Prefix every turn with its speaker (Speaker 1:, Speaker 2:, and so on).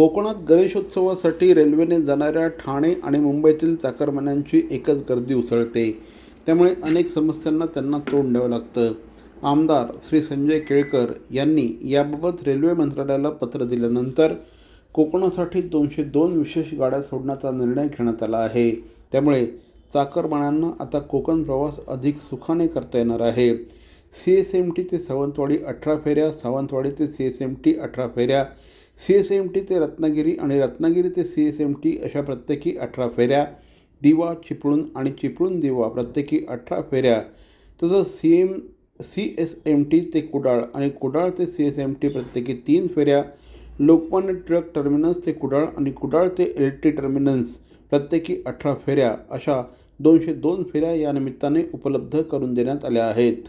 Speaker 1: कोकणात गणेशोत्सवासाठी रेल्वेने जाणाऱ्या ठाणे आणि मुंबईतील चाकरमान्यांची एकच गर्दी उसळते. त्यामुळे अनेक समस्यांना त्यांना तोंड द्यावं लागतं. आमदार श्री संजय केळकर यांनी याबाबत रेल्वे मंत्रालयाला पत्र दिल्यानंतर कोकणासाठी दोनशे दोन विशेष गाड्या सोडण्याचा निर्णय घेण्यात आला आहे. त्यामुळे चाकरमान्यांना आता कोकण प्रवास अधिक सुखाने करता येणार आहे. सी एस एम टी ते सावंतवाडी अठरा फेऱ्या सावंतवाडी ते सी एस एम टी अठरा फेऱ्या सी एस एम टी ते रत्नागिरी आणि रत्नागिरी ते सी एस एम टी अशा प्रत्येकी अठरा फेऱ्या दिवा चिपळूण आणि चिपळूण दिवा प्रत्येकी अठरा फेऱ्या. तसंच C M C S M T ते कुडाळ आणि कुडाळ ते सी एस एम टी प्रत्येकी तीन फेऱ्या लोकमान्य टिळक टर्मिनस ते कुडाळ आणि कुडाळ ते एल टी टर्मिनस प्रत्येकी अठरा फेऱ्या अशा दोनशे दोन फेऱ्या या निमित्ताने उपलब्ध करून देण्यात आल्या आहेत.